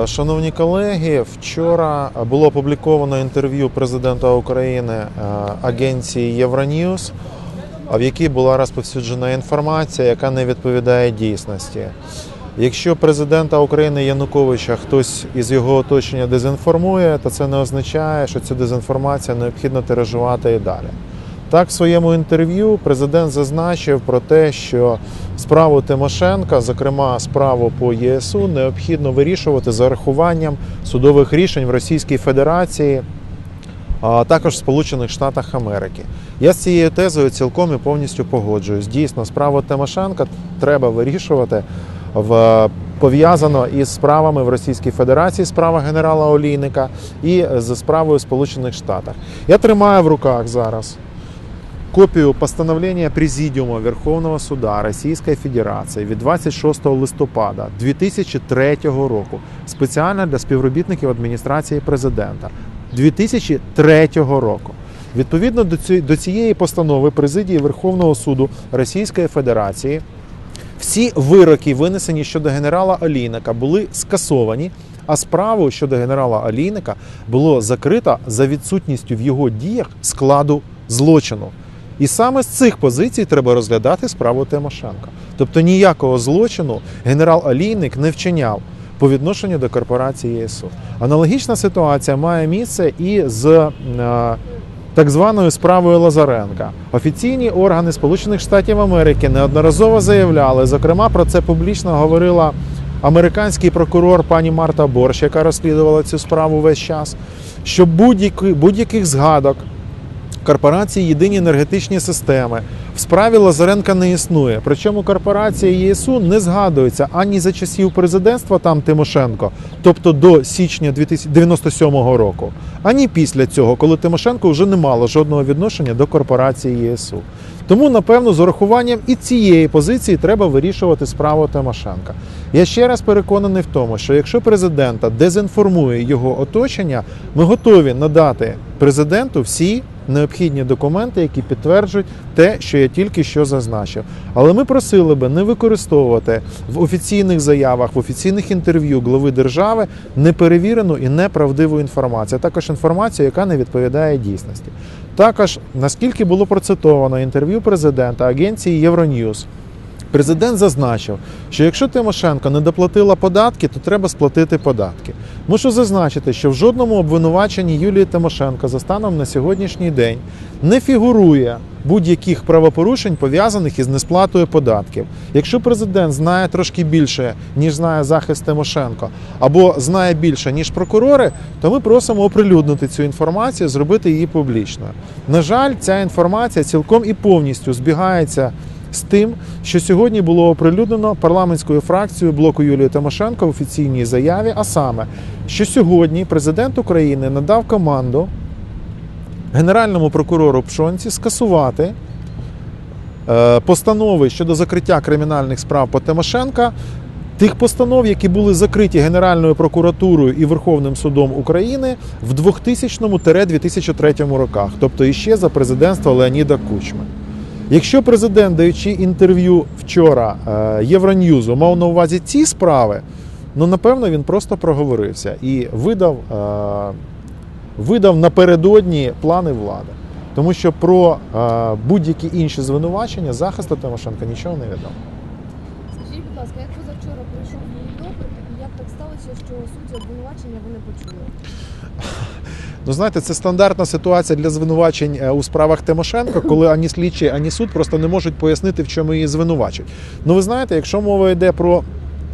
Е, Шановні колеги, вчора було опубліковано інтерв'ю президента України е, агенції Євроньюз, в якій була розповсюджена інформація, яка не відповідає дійсності. Якщо президента України Януковича хтось із його оточення дезінформує, то це не означає, що цю дезінформацію необхідно тиражувати і далі. Так, в своєму інтерв'ю президент зазначив про те, що справу Тимошенка, зокрема справу по ЄСУ, необхідно вирішувати за рахуванням судових рішень в Російській Федерації, а також в Сполучених Штатах Америки. Я з цією тезою цілком і повністю погоджуюсь. Дійсно, справу Тимошенка треба вирішувати в пов'язано із справами в Російській Федерації, справа генерала Олійника і з справою в Сполучених Штатах. Я тримаю в руках зараз копію постановлення Президіуму Верховного Суда Російської Федерації від 26 листопада 2003 року спеціально для співробітників адміністрації президента 2003 року. Відповідно до цієї постанови президії Верховного суду Російської Федерації всі вироки, винесені щодо генерала Олійника, були скасовані, а справу щодо генерала Олійника було закрито за відсутністю в його діях складу злочину. І саме з цих позицій треба розглядати справу Тимошенка. Тобто ніякого злочину генерал Олійник не вчиняв по відношенню до корпорації ЄСУ. Аналогічна ситуація має місце і з е, так званою справою Лазаренка. Офіційні органи Сполучених Штатів Америки неодноразово заявляли, зокрема про це публічно говорила американський прокурор пані Марта Борщ, яка розслідувала цю справу весь час, що будь-яких згадок корпорації Єдині енергетичні системи в справі Лазаренка не існує. Причому корпорація ЄСУ не згадується ані за часів президентства там Тимошенко, тобто до січня 1997 року, ані після цього, коли Тимошенко вже не мало жодного відношення до корпорації ЄСУ. Тому, напевно, з урахуванням і цієї позиції треба вирішувати справу Тимошенка. Я ще раз переконаний в тому, що якщо президента дезінформує його оточення, ми готові надати президенту всі необхідні документи, які підтверджують те, що я тільки що зазначив. Але ми просили би не використовувати в офіційних заявах, в офіційних інтерв'ю глави держави неперевірену і неправдиву інформацію, а також інформацію, яка не відповідає дійсності. Також, наскільки було процитовано інтерв'ю президента агенції Євроньюз, Президент зазначив, що якщо Тимошенко не доплатила податки, то треба сплатити податки. Мушу зазначити, що в жодному обвинуваченні Юлії Тимошенко за станом на сьогоднішній день не фігурує будь-яких правопорушень, пов'язаних із несплатою податків. Якщо президент знає трошки більше, ніж знає захист Тимошенко, або знає більше, ніж прокурори, то ми просимо оприлюднити цю інформацію, зробити її публічною. На жаль, ця інформація цілком і повністю збігається з тим, що сьогодні було оприлюднено парламентською фракцією блоку Юлії Тимошенко в офіційній заяві. А саме, що сьогодні президент України надав команду генеральному прокурору Пшонці скасувати е, постанови щодо закриття кримінальних справ по Тимошенка. Тих постанов, які були закриті Генеральною прокуратурою і Верховним судом України в 2000-2003 роках, тобто іще за президентства Леоніда Кучми. Якщо президент, даючи інтерв'ю вчора е, Євроньюзу, мав на увазі ці справи, ну напевно він просто проговорився і видав, е, видав напередодні плани влади. Тому що про е, будь-які інші звинувачення захисту Тимошенка нічого не відомо. Скажіть, будь ласка, як позавчора прийшов її допит, як так сталося, що суті обвинувачення ви не почули? Ну, знаєте, це стандартна ситуація для звинувачень е, у справах Тимошенко, коли ані слідчий, ані суд просто не можуть пояснити, в чому її звинувачують. Ну, ви знаєте, якщо мова йде про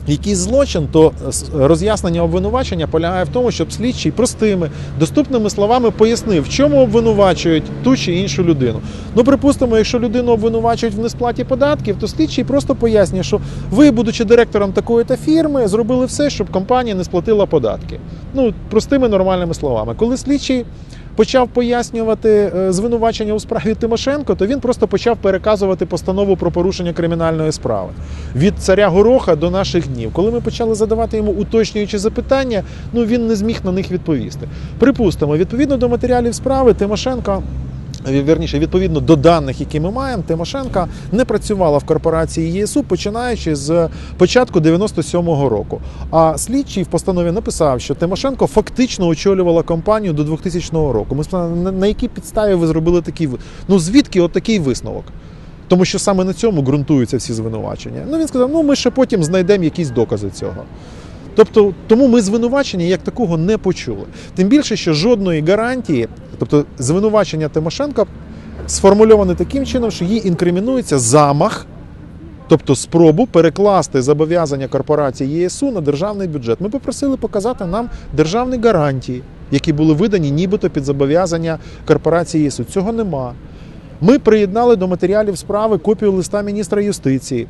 якийсь злочин, то е, роз'яснення обвинувачення полягає в тому, щоб слідчий простими, доступними словами пояснив, в чому обвинувачують ту чи іншу людину. Ну, припустимо, якщо людину обвинувачують в несплаті податків, то слідчий просто пояснює, що ви, будучи директором такої-то фірми, зробили все, щоб компанія не сплатила податки. Ну, простими нормальними словами. Коли слідчий почав пояснювати е, звинувачення у справі Тимошенко, то він просто почав переказувати постанову про порушення кримінальної справи від царя Гороха до наших днів. Коли ми почали задавати йому уточнюючі запитання, ну він не зміг на них відповісти. Припустимо, відповідно до матеріалів справи, Тимошенко Вірніше, відповідно до даних, які ми маємо, Тимошенка не працювала в корпорації ЄСУ, починаючи з початку 97-го року. А слідчий в постанові написав, що Тимошенко фактично очолювала компанію до 2000 року. Ми спитали, на, якій підставі ви зробили такий ну звідки от такий висновок? Тому що саме на цьому ґрунтуються всі звинувачення. Ну він сказав: ну ми ще потім знайдемо якісь докази цього. Тобто, тому ми звинувачення як такого не почули. Тим більше, що жодної гарантії, тобто звинувачення Тимошенка сформульоване таким чином, що їй інкримінується замах, тобто спробу перекласти зобов'язання корпорації ЄСУ на державний бюджет. Ми попросили показати нам державні гарантії, які були видані нібито під зобов'язання корпорації ЄСУ. Цього нема. Ми приєднали до матеріалів справи копію листа міністра юстиції.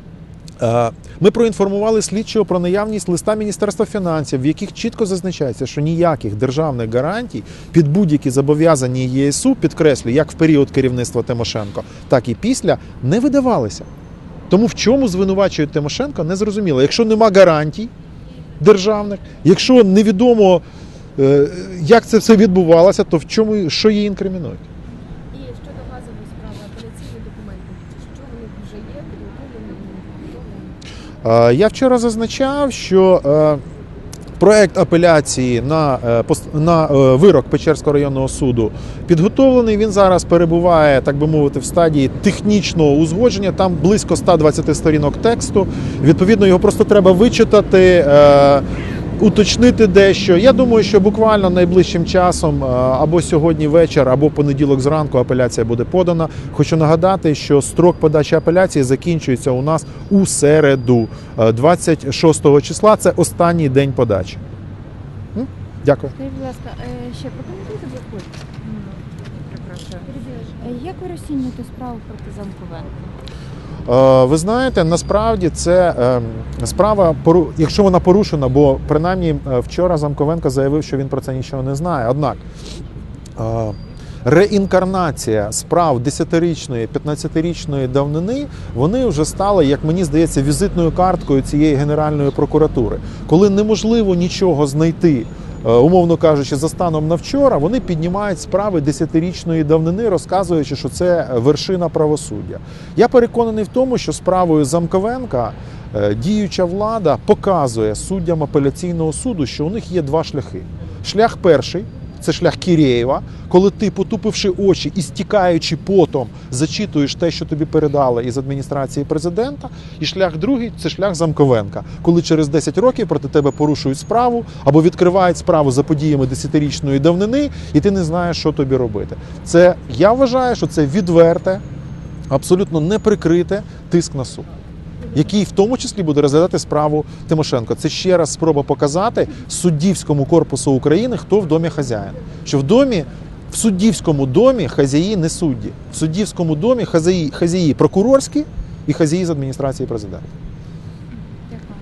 Е, Ми проінформували слідчого про наявність листа Міністерства фінансів, в яких чітко зазначається, що ніяких державних гарантій під будь-які зобов'язання ЄСУ, підкреслю, як в період керівництва Тимошенко, так і після, не видавалися. Тому в чому звинувачують Тимошенко, не зрозуміло. Якщо нема гарантій державних, якщо невідомо, е, як це все відбувалося, то в чому що її інкримінують? І щодо газової справи, апеляційні документи, що вони вже є, Я вчора зазначав, що е, проект апеляції на, е, на е, вирок Печерського районного суду підготовлений. Він зараз перебуває, так би мовити, в стадії технічного узгодження. Там близько 120 сторінок тексту. Відповідно, його просто треба вичитати. Е, Уточнити дещо. Я думаю, що буквально найближчим часом, е, або сьогодні вечір, або понеділок зранку апеляція буде подана. Хочу нагадати, що строк подачі апеляції закінчується у нас у середу, е, 26 числа. Це останній день подачі. Дякую. Скажіть, будь ласка, е, ще прокоментуйте закон. Е, Як ви розцінюєте справу проти Замковенка? Е, Ви знаєте, насправді це е, справа, якщо вона порушена, бо принаймні е, вчора Замковенко заявив, що він про це нічого не знає. Однак реінкарнація справ 10-річної, 15-річної давнини, вони вже стали, як мені здається, візитною карткою цієї Генеральної прокуратури. Коли неможливо нічого знайти. Е, Умовно кажучи, за станом на вчора вони піднімають справи десятирічної давнини, розказуючи, що це вершина правосуддя. Я переконаний в тому, що справою Замковенка е, діюча влада показує суддям апеляційного суду, що у них є два шляхи. Шлях перший це шлях Кірєєва, коли ти, потупивши очі і стікаючи потом, зачитуєш те, що тобі передали із адміністрації президента. І шлях другий це шлях Замковенка, коли через 10 років проти тебе порушують справу або відкривають справу за подіями десятирічної давнини, і ти не знаєш, що тобі робити. Це я вважаю, що це відверте, абсолютно неприкрите тиск на суд. Який в тому числі буде розглядати справу Тимошенко. Це ще раз спроба показати суддівському корпусу України, хто в домі хазяїн. Що в домі, в суддівському домі хазяї не судді. В суддівському домі хазяї, хазяї прокурорські і хазяї з адміністрації президента.